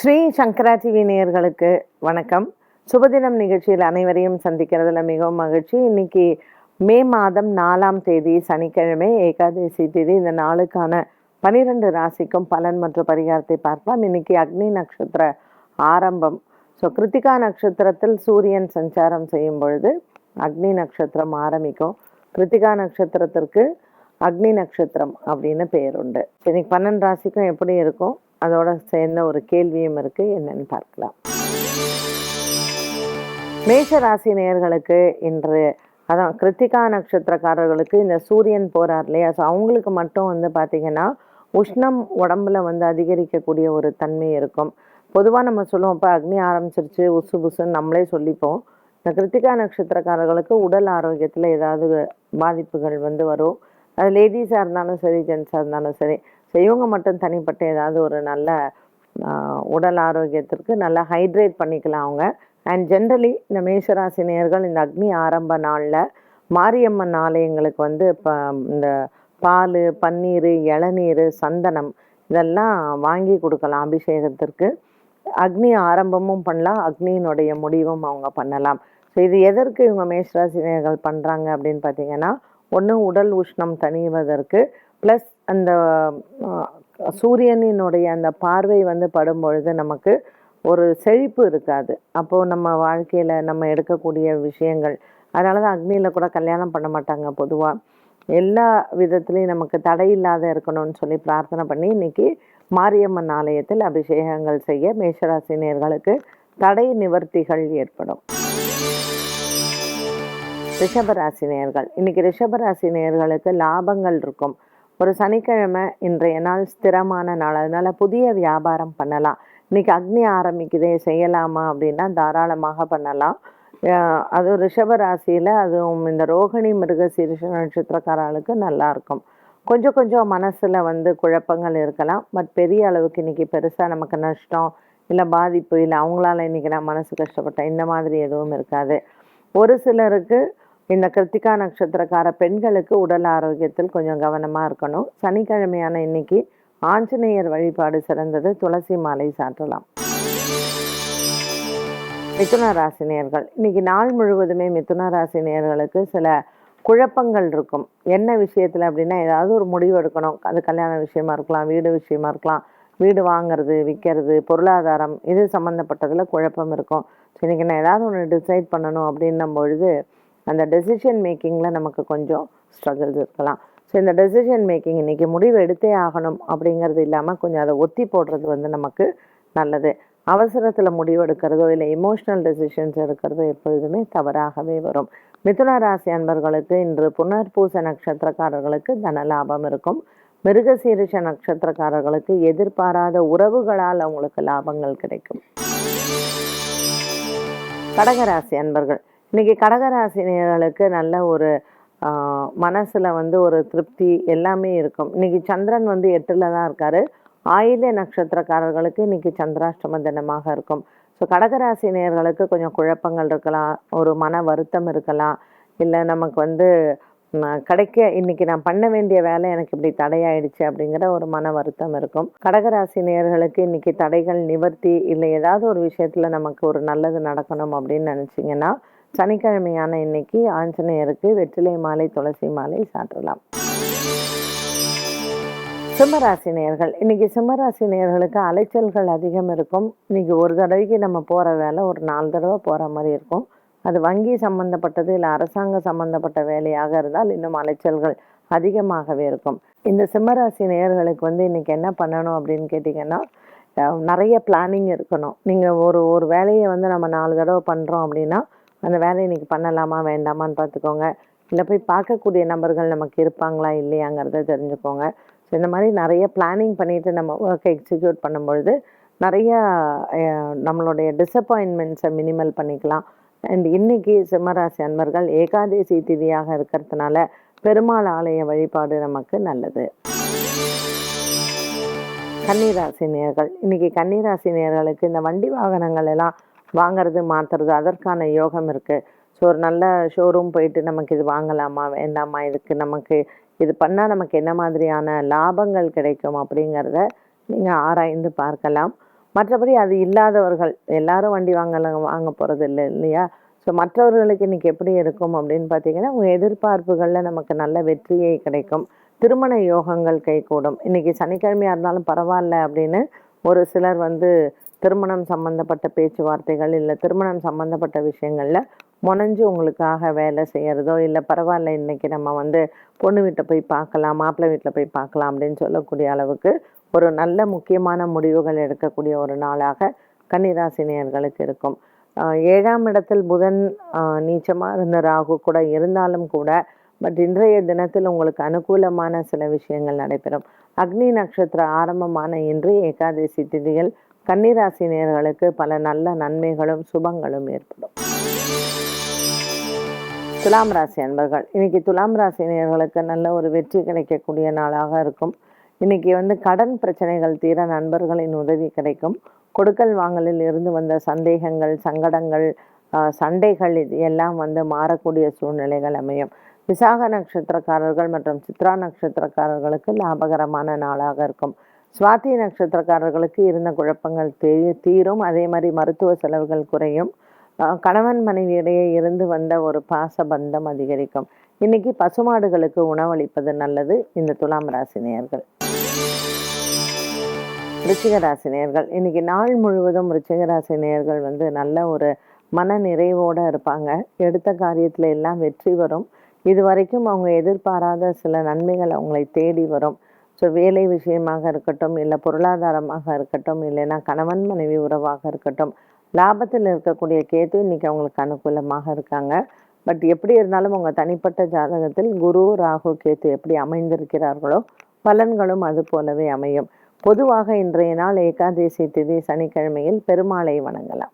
ஸ்ரீ சங்கரா TV நேயர்களுக்கு வணக்கம். சுபதினம் நிகழ்ச்சியில் அனைவரையும் சந்திக்கிறதுல மிகவும் மகிழ்ச்சி. இன்னைக்கு மே மாதம் நாலாம் தேதி சனிக்கிழமை ஏகாதசி தேதி. இந்த நாளுக்கான பனிரெண்டு ராசிக்கும் பலன் மற்றும் பரிகாரத்தை பார்ப்போம் இன்னைக்கு அக்னி நட்சத்திர ஆரம்பம். ஸோ கிருத்திகா நட்சத்திரத்தில் சூரியன் சஞ்சாரம் செய்யும் பொழுது அக்னி நட்சத்திரம் ஆரம்பிக்கும். கிருத்திகா நட்சத்திரத்திற்கு அக்னி நட்சத்திரம் அப்படின்னு பெயர் உண்டு. இன்னைக்கு பன்னெண்டு ராசிக்கும் எப்படி இருக்கும்? அதோட சேர்ந்த ஒரு கேள்வியும் இருக்கு. என்னன்னு பார்க்கலாம். மேஷ ராசி நேயர்களுக்கு இன்று அதான் கிருத்திகா நட்சத்திரக்காரர்களுக்கு இந்த சூரியன் போறார் இல்லையா? ஸோ அவங்களுக்கு மட்டும் வந்து பார்த்தீங்கன்னா உஷ்ணம் உடம்புல வந்து அதிகரிக்கக்கூடிய ஒரு தன்மை இருக்கும். பொதுவாக நம்ம சொல்லுவோம் இப்போ அக்னி ஆரம்பிச்சிருச்சு உசு புசுன்னு நம்மளே சொல்லிப்போம். இந்த கிருத்திகா நட்சத்திரக்காரர்களுக்கு உடல் ஆரோக்கியத்தில் ஏதாவது பாதிப்புகள் வந்து வரும். அது லேடிஸாக இருந்தாலும் சரி ஜென்ஸாக இருந்தாலும் சரி ஸோ இவங்க மட்டும் தனிப்பட்ட ஏதாவது ஒரு நல்ல உடல் ஆரோக்கியத்திற்கு நல்லா ஹைட்ரேட் பண்ணிக்கலாம் அவங்க. அண்ட் ஜென்ரலி இந்த மேஷராசி நேர்கள் இந்த அக்னி ஆரம்ப நாளில் மாரியம்மன் ஆலயங்களுக்கு வந்து இப்போ இந்த பால் பன்னீர் இளநீர் சந்தனம் இதெல்லாம் வாங்கி கொடுக்கலாம் அபிஷேகத்திற்கு. அக்னி ஆரம்பமும் பண்ணலாம் அக்னியினுடைய முடிவும் அவங்க பண்ணலாம். ஸோ இது எதற்கு இவங்க மேஷராசினியர்கள் பண்ணுறாங்க அப்படின்னு பார்த்தீங்கன்னா ஒன்று உடல் உஷ்ணம் தணிவதற்கு ப்ளஸ் அந்த சூரியனினுடைய அந்த பார்வை வந்து படும் பொழுது நமக்கு ஒரு செழிப்பு இருக்காது. அப்போது நம்ம வாழ்க்கையில் நம்ம எடுக்கக்கூடிய விஷயங்கள் அதனால தான் அக்னியில் கூட கல்யாணம் பண்ண மாட்டாங்க பொதுவாக எல்லா விதத்துலேயும் நமக்கு தடை இல்லாத இருக்கணும்னு சொல்லி பிரார்த்தனை பண்ணி இன்னைக்கு மாரியம்மன் ஆலயத்தில் அபிஷேகங்கள் செய்ய மேஷராசினியர்களுக்கு தடை நிவர்த்திகள் ஏற்படும். ரிஷபராசி இன்றைக்கி இன்னைக்கு ரிஷபராசி லாபங்கள் இருக்கும். ஒரு சனிக்கிழமை இன்றைய நாள் ஸ்திரமான நாள். அதனால் புதிய வியாபாரம் பண்ணலாம். இன்னைக்கு அக்னி ஆரம்பிக்குதே செய்யலாமா அப்படின்னா தாராளமாக பண்ணலாம். அதுவும் அது ரிஷப அதுவும் இந்த ரோகிணி மிருக சீரிஷ நட்சத்திரக்காரர்களுக்கு நல்லாயிருக்கும் கொஞ்சம் கொஞ்சம் மனசில் வந்து குழப்பங்கள் இருக்கலாம். பட் பெரிய அளவுக்கு இன்றைக்கி பெருசாக நமக்கு நஷ்டம் இல்லை பாதிப்பு இல்லை அவங்களால இன்றைக்கி நான் மனசு கஷ்டப்பட்டேன். இந்த மாதிரி எதுவும் இருக்காது. ஒரு சிலருக்கு இந்த கிருத்திகா நட்சத்திரக்கார பெண்களுக்கு உடல் ஆரோக்கியத்தில் கொஞ்சம் கவனமாக இருக்கணும். சனிக்கிழமையான இன்னைக்கு ஆஞ்சநேயர் வழிபாடு சிறந்தது. துளசி மாலை சாற்றலாம். மிதுன ராசினியர்கள் இன்னைக்கு நாள் முழுவதுமே மிதுன ராசினியர்களுக்கு சில குழப்பங்கள் இருக்கும். என்ன விஷயத்தில் அப்படின்னா ஏதாவது ஒரு முடிவு எடுக்கணும். அது கல்யாண விஷயமா இருக்கலாம் வீடு விஷயமா இருக்கலாம். வீடு வாங்குறது விற்கிறது பொருளாதாரம் இது சம்மந்தப்பட்டதில் குழப்பம் இருக்கும். ஸோ இன்னைக்கு நான் ஏதாவது ஒன்று டிசைட் பண்ணணும் அப்படின்னும் பொழுது அந்த டெசிஷன் மேக்கிங்கில் நமக்கு கொஞ்சம் ஸ்ட்ரகிள்ஸ் இருக்கலாம். ஸோ இந்த டெசிஷன் மேக்கிங் இன்றைக்கி முடிவு எடுத்தே ஆகணும் அப்படிங்கிறது இல்லாமல் கொஞ்சம் அதை ஒத்தி போடுறது வந்து நமக்கு நல்லது. அவசரத்தில் முடிவு எடுக்கிறதோ இல்லை எமோஷ்னல் டெசிஷன்ஸ் எடுக்கிறதோ எப்பொழுதுமே தவறாகவே வரும். மிதுன ராசி அன்பர்களுக்கு இன்று புனர்பூச நட்சத்திரக்காரர்களுக்கு தன லாபம் இருக்கும். மிருகசீரிஷ நட்சத்திரக்காரர்களுக்கு எதிர்பாராத உறவுகளால் அவங்களுக்கு லாபங்கள் கிடைக்கும். கடகராசி அன்பர்கள் இன்றைக்கி கடகராசினியர்களுக்கு நல்ல ஒரு மனசில் வந்து ஒரு திருப்தி எல்லாமே இருக்கும். இன்றைக்கி சந்திரன் வந்து எட்டில் தான் இருக்கார். ஆயில்ய நட்சத்திரக்காரர்களுக்கு இன்னைக்கு சந்திராஷ்டம தினமாக இருக்கும். ஸோ கடகராசி நேயர்களுக்கு கொஞ்சம் குழப்பங்கள் இருக்கலாம். ஒரு மன வருத்தம் இருக்கலாம். இல்லை நமக்கு வந்து கிடைக்க இன்னைக்கு நான் பண்ண வேண்டிய வேலை எனக்கு இப்படி தடையாயிடுச்சு அப்படிங்கிற ஒரு மன வருத்தம் இருக்கும். கடகராசி நேர்களுக்கு இன்னைக்கு தடைகள் நிவர்த்தி இல்லை ஏதாவது ஒரு விஷயத்தில் நமக்கு ஒரு நல்லது நடக்கணும் அப்படின்னு நினச்சிங்கன்னா சனிக்கிழமையான இன்னைக்கு ஆஞ்சநேயருக்கு வெற்றிலை மாலை துளசி மாலை சாற்றலாம். சிம்மராசி நேயர்கள் இன்னைக்கு சிம்மராசி நேயர்களுக்கு அலைச்சல்கள் அதிகம் இருக்கும். இன்னைக்கு ஒரு தடவைக்கு நம்ம போகிற வேலை ஒரு நாலு தடவை போகிற மாதிரி இருக்கும். அது வங்கி சம்பந்தப்பட்டது இல்லை அரசாங்க சம்பந்தப்பட்ட வேலையாக இருந்தால் இன்னும் அலைச்சல்கள் அதிகமாகவே இருக்கும். இந்த சிம்மராசி நேயர்களுக்கு வந்து இன்னைக்கு என்ன பண்ணணும் அப்படின்னு கேட்டிங்கன்னா நிறைய பிளானிங் இருக்கணும். நீங்கள் ஒரு ஒரு வேலையை வந்து நம்ம நாலு தடவை பண்ணுறோம் அப்படின்னா அந்த வேலையை இன்னைக்கு பண்ணலாமா வேண்டாமான்னு பார்த்துக்கோங்க. இல்லை போய் பார்க்கக்கூடிய நபர்கள் நமக்கு இருப்பாங்களா இல்லையாங்கிறத தெரிஞ்சுக்கோங்க. ஸோ இந்த மாதிரி நிறைய பிளானிங் பண்ணிட்டு நம்ம ஒர்க்கை எக்ஸிக்யூட் பண்ணும்பொழுது நிறைய நம்மளுடைய டிசப்பாயின்மெண்ட்ஸை மினிமல் பண்ணிக்கலாம். அண்ட் இன்னைக்கு சிம்மராசி அன்பர்கள் ஏகாதசி திதியாக இருக்கிறதுனால பெருமாள் ஆலய வழிபாடு நமக்கு நல்லது. கன்னிராசி நேர்கள் இன்னைக்கு கன்னிராசி நேர்களுக்கு இந்த வண்டி வாகனங்கள் எல்லாம் வாங்குறது மாத்துறது அதற்கான யோகம் இருக்குது ஸோ ஒரு நல்ல ஷோரூம் போயிட்டு நமக்கு இது வாங்கலாமா வேண்டாமா இதுக்கு நமக்கு இது பண்ணால் நமக்கு என்ன மாதிரியான லாபங்கள் கிடைக்கும் அப்படிங்கிறத நீங்கள் ஆராய்ந்து பார்க்கலாம். மற்றபடி அது இல்லாதவர்கள் எல்லாரும் வண்டி வாங்கல வாங்க போகிறது இல்லை இல்லையா? ஸோ மற்றவர்களுக்கு இன்னைக்கு எப்படி இருக்கும் அப்படின்னு பார்த்தீங்கன்னா உங்கள் எதிர்பார்ப்புகளில் நமக்கு நல்ல வெற்றியை கிடைக்கும். திருமண யோகங்கள் கைகூடும். இன்றைக்கி சனிக்கிழமையாக இருந்தாலும் பரவாயில்ல அப்படின்னு ஒரு சிலர் வந்து திருமணம் சம்மந்தப்பட்ட பேச்சுவார்த்தைகள் இல்லை திருமணம் சம்மந்தப்பட்ட விஷயங்களில் முனைஞ்சு உங்களுக்காக வேலை செய்கிறதோ இல்லை பரவாயில்ல இன்னைக்கு நம்ம வந்து பொண்ணு வீட்டை போய் பார்க்கலாம் மாப்பிள்ளை வீட்டில் போய் பார்க்கலாம் அப்படின்னு சொல்லக்கூடிய அளவுக்கு ஒரு நல்ல முக்கியமான முடிவுகள் எடுக்கக்கூடிய ஒரு நாளாக கன்னிராசினியர்களுக்கு இருக்கும். ஏழாம் இடத்தில் புதன் நீச்சமாக இருந்த ராகு கூட இருந்தாலும் கூட பட் இன்றைய தினத்தில் உங்களுக்கு அனுகூலமான சில விஷயங்கள் நடைபெறும். அக்னி நட்சத்திர ஆரம்பமான இன்று ஏகாதசி திதியில் கன்னிராசி நேர்களுக்கு பல நல்ல நன்மைகளும் சுபங்களும் ஏற்படும். துலாம் ராசி அன்பர்கள் இன்னைக்கு துலாம் ராசி நேர்களுக்கு நல்ல ஒரு வெற்றி கிடைக்கக்கூடிய நாளாக இருக்கும். இன்னைக்கு வந்து கடன் பிரச்சனைகள் தீர நண்பர்களின் உதவி கிடைக்கும். கொடுக்கல் வாங்கலில் இருந்து வந்த சந்தேகங்கள் சங்கடங்கள் சண்டைகள் இது எல்லாம் வந்து மாறக்கூடிய சூழ்நிலைகள் அமையும். விசாக நட்சத்திரக்காரர்கள் மற்றும் சித்ரா நட்சத்திரக்காரர்களுக்கு லாபகரமான நாளாக இருக்கும். சுவாதி நட்சத்திரக்காரர்களுக்கு இருந்த குழப்பங்கள் தீ தீரும். அதே மாதிரி மருத்துவ செலவுகள் குறையும். கணவன் மனைவியிடையே இருந்து வந்த ஒரு பாச பந்தம் அதிகரிக்கும். இன்னைக்கு பசுமாடுகளுக்கு உணவளிப்பது நல்லது. இந்த துலாம் ராசி நேயர்கள் ரிச்சிக ராசி நேயர்கள் இன்னைக்கு நாள் முழுவதும் ரிச்சிக ராசி நேயர்கள் வந்து நல்ல ஒரு மன நிறைவோடு இருப்பாங்க. எடுத்த காரியத்தில் எல்லாம் வெற்றி வரும். இது வரைக்கும் அவங்க எதிர்பாராத சில நன்மைகள் அவங்களை தேடி வரும். ஸோ வேலை விஷயமாக இருக்கட்டும் இல்லை பொருளாதாரமாக இருக்கட்டும் இல்லைன்னா கணவன் மனைவி உறவாக இருக்கட்டும் லாபத்தில் இருக்கக்கூடிய கேது இன்னைக்கு அவங்களுக்கு அனுகூலமாக இருக்காங்க. பட் எப்படி இருந்தாலும் உங்கள் தனிப்பட்ட ஜாதகத்தில் குரு ராகு கேத்து எப்படி அமைந்திருக்கிறார்களோ பலன்களும் அது போலவே அமையும். பொதுவாக இன்றைய நாள் ஏகாதசி திதி சனிக்கிழமையில் பெருமாளை வணங்கலாம்.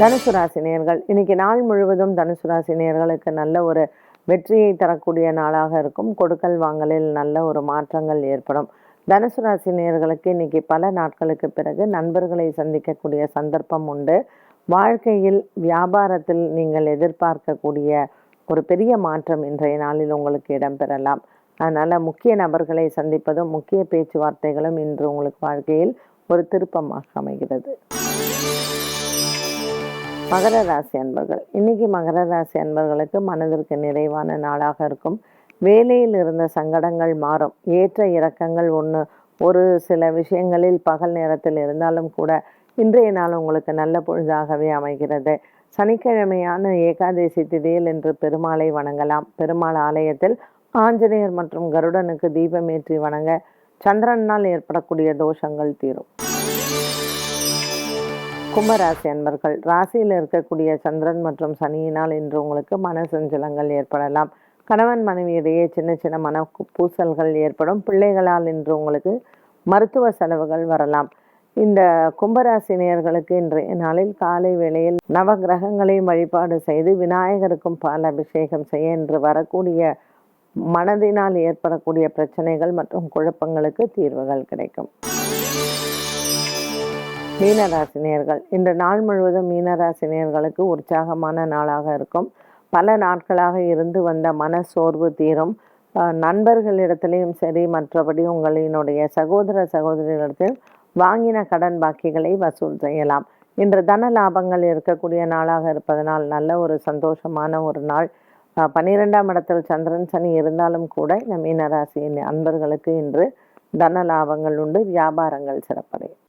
தனுசு ராசி இன்னைக்கு நாள் முழுவதும் தனுசு ராசி நல்ல ஒரு வெற்றியை தரக்கூடிய நாளாக இருக்கும். கொடுக்கல் வாங்கலில் நல்ல ஒரு மாற்றங்கள் ஏற்படும். தனுசு ராசி நேர்களுக்கு இன்னைக்கு பல நாட்களுக்கு பிறகு நண்பர்களை சந்திக்கக்கூடிய சந்தர்ப்பம் உண்டு. வாழ்க்கையில் வியாபாரத்தில் நீங்கள் எதிர்பார்க்கக்கூடிய ஒரு பெரிய மாற்றம் இன்றைய நாளில் உங்களுக்கு இடம்பெறலாம். அதனால் முக்கிய நபர்களை சந்திப்பதும் முக்கிய பேச்சுவார்த்தைகளும் இன்று உங்களுக்கு வாழ்க்கையில் ஒரு திருப்பமாக அமைகிறது. மகர ராசி அன்பர்கள். இன்னைக்கு மகர ராசி அன்பர்களுக்கு மனதிற்கு நிறைவான நாளாக இருக்கும். வேலையில் இருந்த சங்கடங்கள் மாறும். ஏற்ற இறக்கங்கள் ஒன்று ஒரு சில விஷயங்களில் பகல் நேரத்தில் இருந்தாலும் கூட இன்றைய நாள் உங்களுக்கு நல்ல பொழுதாகவே அமைகிறது. சனிக்கிழமையான ஏகாதசி திதியில் இன்று பெருமாளை வணங்கலாம். பெருமாள் ஆலயத்தில் ஆஞ்சநேயர் மற்றும் கருடனுக்கு தீபமேற்றி வணங்க. சந்திரனால் ஏற்படக்கூடிய தோஷங்கள் தீரும். கும்பராசி அன்பர்கள் ராசியில் இருக்கக்கூடிய சந்திரன் மற்றும் சனியினால் இன்று உங்களுக்கு மன சஞ்சலங்கள் ஏற்படலாம். கணவன் மனைவியிடையே சின்ன சின்ன மன பூசல்கள் ஏற்படும். பிள்ளைகளால் இன்று உங்களுக்கு மருத்துவ செலவுகள் வரலாம். இந்த கும்பராசினியர்களுக்கு இன்றைய நாளில் காலை வேளையில் நவ கிரகங்களையும் வழிபாடு செய்து விநாயகருக்கும் பால் அபிஷேகம் செய்ய இன்று வரக்கூடிய மனதினால் ஏற்படக்கூடிய பிரச்சனைகள் மற்றும் குழப்பங்களுக்கு தீர்வுகள் கிடைக்கும். மீனராசினியர்கள். இந்த நாள் முழுவதும் மீனராசினியர்களுக்கு உற்சாகமான நாளாக இருக்கும். பல நாட்களாக இருந்து வந்த மன சோர்வு தீரும் நண்பர்களிடத்திலையும் சரி மற்றபடி உங்களினுடைய சகோதர சகோதரிகளிடத்தில் வாங்கின கடன் பாக்கிகளை வசூல் செய்யலாம். இன்று தன லாபங்கள் இருக்கக்கூடிய நாளாக இருப்பதனால் நல்ல ஒரு சந்தோஷமான ஒரு நாள். பன்னிரெண்டாம் இடத்தில் சந்திரன் சனி இருந்தாலும் கூட இந்த மீனராசியின் அன்பர்களுக்கு இன்று தன லாபங்கள் உண்டு வியாபாரங்கள் சிறப்படையும்.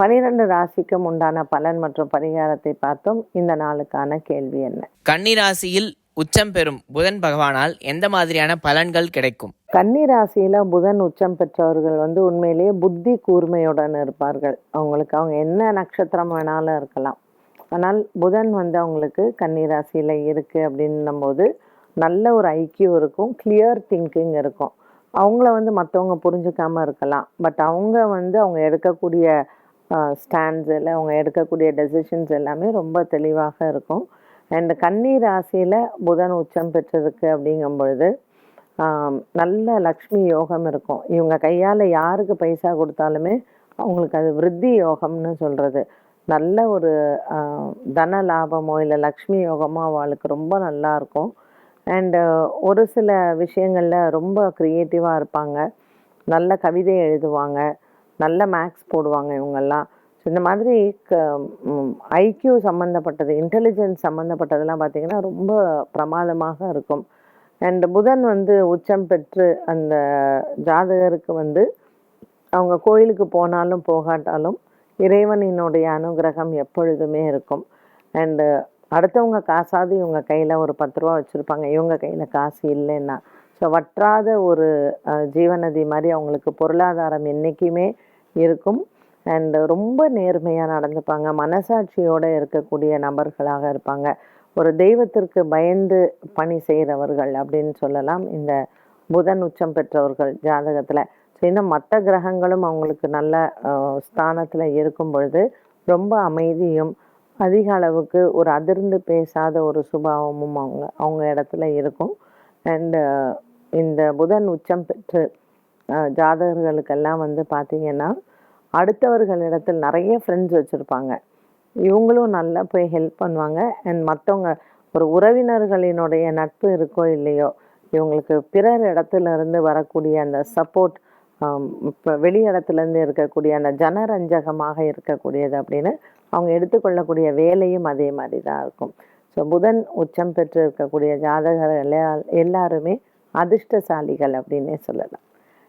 பனிரெண்டு ராசிக்கும் உண்டான பலன் மற்றும் பரிகாரத்தை பார்த்தோம். இந்த நாளுக்கான கேள்வி என்ன? கன்னிராசியில் உச்சம் பெறும் புதன் பகவானால் எந்த மாதிரியான பலன்கள் கிடைக்கும்? கன்னி ராசியில புதன் உச்சம் பெற்றவர்கள் வந்து உண்மையிலேயே புத்தி கூர்மையுடன் இருப்பார்கள். அவங்களுக்கு அவங்க என்ன நட்சத்திரம் வேணாலும் இருக்கலாம். ஆனால் புதன் வந்து அவங்களுக்கு கன்னி ராசியில இருக்கு அப்படின்னும் போது நல்ல ஒரு ஐக்கியம் இருக்கும் கிளியர் திங்கிங் இருக்கும். அவங்கள வந்து மற்றவங்க புரிஞ்சுக்காம இருக்கலாம். பட் அவங்க வந்து அவங்க எடுக்கக்கூடிய ஸ்டாண்ட்ஸில் அவங்க எடுக்கக்கூடிய டெசிஷன்ஸ் எல்லாமே ரொம்ப தெளிவாக இருக்கும். அண்ட் கன்னி ராசியில் புதன் உச்சம் பெற்றிருக்கு அப்படிங்கும் பொழுது நல்ல லக்ஷ்மி யோகம் இருக்கும். இவங்க கையால் யாருக்கு பைசா கொடுத்தாலுமே அவங்களுக்கு அது விருத்தி யோகம்னு சொல்கிறது நல்ல ஒரு தன லாபமோ இல்லை லக்ஷ்மி யோகமோ அவளுக்கு ரொம்ப நல்லா இருக்கும். அண்டு ஒரு சில விஷயங்களில் ரொம்ப க்ரியேட்டிவாக இருப்பாங்க. நல்ல கவிதை எழுதுவாங்க. நல்ல மேக்ஸ் போடுவாங்க இவங்கெல்லாம். ஸோ இந்த மாதிரி க ஐக்யூ சம்மந்தப்பட்டது இன்டெலிஜென்ஸ் சம்மந்தப்பட்டதெல்லாம் பார்த்தீங்கன்னா ரொம்ப பிரமாதமாக இருக்கும். அண்ட் புதன் வந்து உச்சம் பெற்று அந்த ஜாதகருக்கு வந்து அவங்க கோயிலுக்கு போனாலும் போகாட்டாலும் இறைவனினுடைய அனுகிரகம் எப்பொழுதுமே இருக்கும். அண்டு அடுத்தவங்க காசாவது இவங்க கையில் ஒரு பத்து ரூபா வச்சுருப்பாங்க. இவங்க கையில் காசு இல்லைன்னா. ஸோ வற்றாத ஒரு ஜீவநதி மாதிரி அவங்களுக்கு பொருளாதாரம் என்றைக்குமே இருக்கும். அண்டு ரொம்ப நேர்மையாக நடந்துப்பாங்க. மனசாட்சியோடு இருக்கக்கூடிய நபர்களாக இருப்பாங்க. ஒரு தெய்வத்திற்கு பயந்து பணி செய்கிறவர்கள் அப்படின்னு சொல்லலாம். இந்த புதன் உச்சம் பெற்றவர்கள் ஜாதகத்தில். இன்னும் மற்ற கிரகங்களும் அவங்களுக்கு நல்ல ஸ்தானத்தில் இருக்கும் பொழுது ரொம்ப அமைதியும் அதிக அளவுக்கு ஒரு அதிர்ந்து பேசாத ஒரு சுபாவமும் அவங்க அவங்க இடத்துல இருக்கும். அண்டு இந்த புதன் உச்சம் பெற்று ஜாதகர்களுக்கெல்லாம் வந்து பார்த்தீங்கன்னா அடுத்தவர்களிடத்தில் நிறைய ஃப்ரெண்ட்ஸ் வச்சுருப்பாங்க. இவங்களும் நல்லா போய் ஹெல்ப் பண்ணுவாங்க. அண்ட் மற்றவங்க ஒரு உறவினர்களினுடைய நட்பு இருக்கோ இல்லையோ இவங்களுக்கு பிறர் இடத்துல இருந்து வரக்கூடிய அந்த சப்போர்ட் இப்போ வெளி இடத்துல இருந்து இருக்கக்கூடிய அந்த ஜனரஞ்சகமாக இருக்கக்கூடியது அப்படின்னு அவங்க எடுத்துக்கொள்ளக்கூடிய வேலையும் அதே மாதிரி தான் இருக்கும். ஸோ புதன் உச்சம் பெற்று இருக்கக்கூடிய ஜாதகர் எல்லா- எல்லாருமே அதிர்ஷ்டசாலிகள் அப்படின்னே சொல்லலாம்.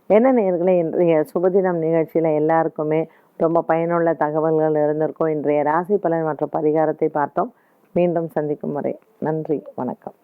என்ன நேர்களை இன்றைய சுபதினம் நிகழ்ச்சியில் எல்லாருக்குமே ரொம்ப பயனுள்ள தகவல்கள் இருந்திருக்கும். இன்றைய ராசி பலன் மற்றும் பரிகாரத்தை பார்த்தோம். மீண்டும் சந்திக்கும் வரை நன்றி வணக்கம்.